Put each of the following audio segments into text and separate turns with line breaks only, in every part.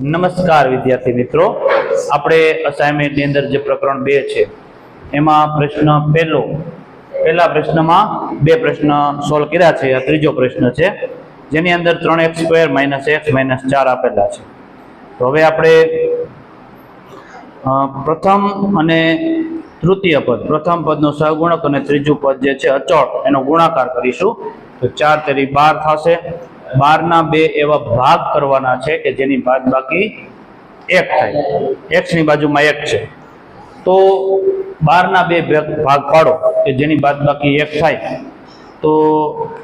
નમસ્કાર વિદ્યાર્થી મિત્રો. આપણે અસાઇનમેન્ટની અંદર જે પ્રકરણ બે છે, એમાં પ્રશ્ન પહેલો, પહેલા પ્રશ્નમાં બે પ્રશ્ન સોલ્વ કર્યા છે, આ ત્રીજો પ્રશ્ન છે, જેની અંદર ત્રણ x square minus x minus ચાર આપેલા છે. તો હવે આપણે પ્રથમ અને તૃતીય પદ, પ્રથમ પદનો સહગુણક અને ત્રીજું પદ જે છે અચળ, એનો ગુણાકાર કરીશું. તો ચાર તેરી બાર થશે બારના બે એવા ભાગ કરવાના છે કે જેની બાદ બાકી એક થાય. એક્સની બાજુમાં એક છે. તો બારના બે ભાગ પાડો કે જેની બાદ બાકી એક થાય. તો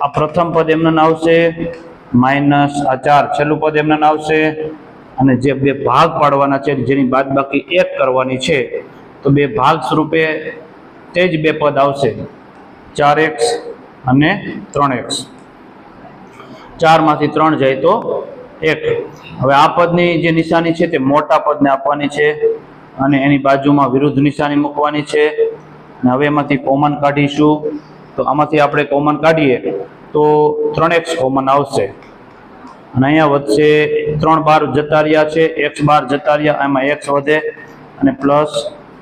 આ પ્રથમ પદ એમને આવશે, માઇનસ આ ચાર. છેલ્લું પદ એમને આવશે. અને જે બે ભાગ પાડવાના છે જેની બાદ બાકી એક કરવાની છે, તો બે ભાગ સ્વરૂપે તે જ બે પદ આવશે. ચાર એક્સ અને ત્રણ એક્સ. ચારમાંથી ત્રણ જાય તો એક. હવે આ પદની જે નિશાની છે તે મોટા પદને આપવાની છે અને એની બાજુમાં વિરુદ્ધ નિશાની મૂકવાની છે. અને હવે એમાંથી કોમન કાઢીશું. તો આમાંથી આપણે કોમન કાઢીએ તો ત્રણ એક્સ કોમન આવશે. અને અહીંયા વધશે ત્રણ બાર જતા રહ્યા છે. એક્સ બાર જતા રહ્યા એમાં એક્સ વધે અને પ્લસ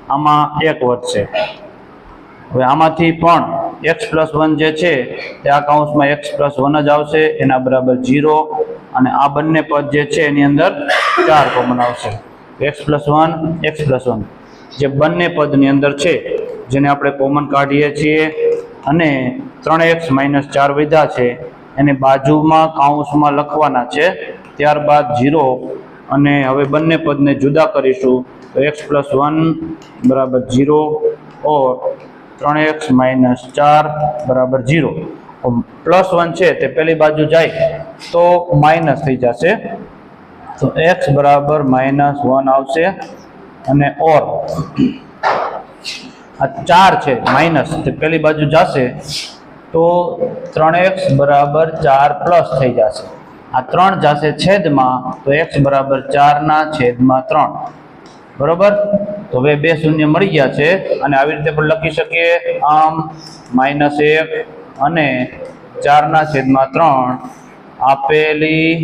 આમાં એક વધશે. હવે આમાંથી પણ એક્સ પ્લસ વન જે છે તે આ કાઉન્સમાં એક્સ પ્લસ વન જ આવશે, એના બરાબર જીરો અને આ બંને પદ જે છે, એની અંદર ચાર કોમન આવશે. X plus one x plus one જે બંને પદની અંદર છે, જેને આપણે કોમન કાઢીએ છીએ, અને ત્રણ એક્સ માઇનસ ચાર વધ્યા છે, એને બાજુમાં કાઉન્સમાં લખવાના છે, ત્યારબાદ જીરો અને હવે બંને પદને જુદા કરીશું, તો એક્સ પ્લસ વન બરાબર જીરો ઓર ત્રણ એક્સ માઇનસ ચાર બરાબર જીરો પ્લસ વન છે તે પેલી બાજુ જાય તો માઇનસ થઈ જશે. તો એક્સ બરાબર માઇનસ વન આવશે અને ઓર આ ચાર છે, માઇનસ, તે પેલી બાજુ જશે તો ત્રણ એક્સ બરાબર ચાર પ્લસ થઈ જશે. આ ત્રણ જશે છેદમાં તો એક્સ બરાબર ચારના છેદમાં ત્રણ. બરોબર? તો હવે બે શૂન્ય મળી ગયા છે અને આવી રીતે પણ લખી શકીએ. આમ, માઇનસ એક અને ચારના છેદમાં ત્રણ આપેલી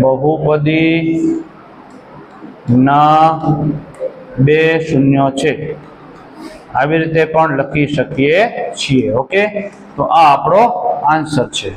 બહુપદી ના બે શૂન્ય છે. આવી રીતે પણ લખી શકીએ છીએ, ઓકે? તો આ આપણો આન્સર છે.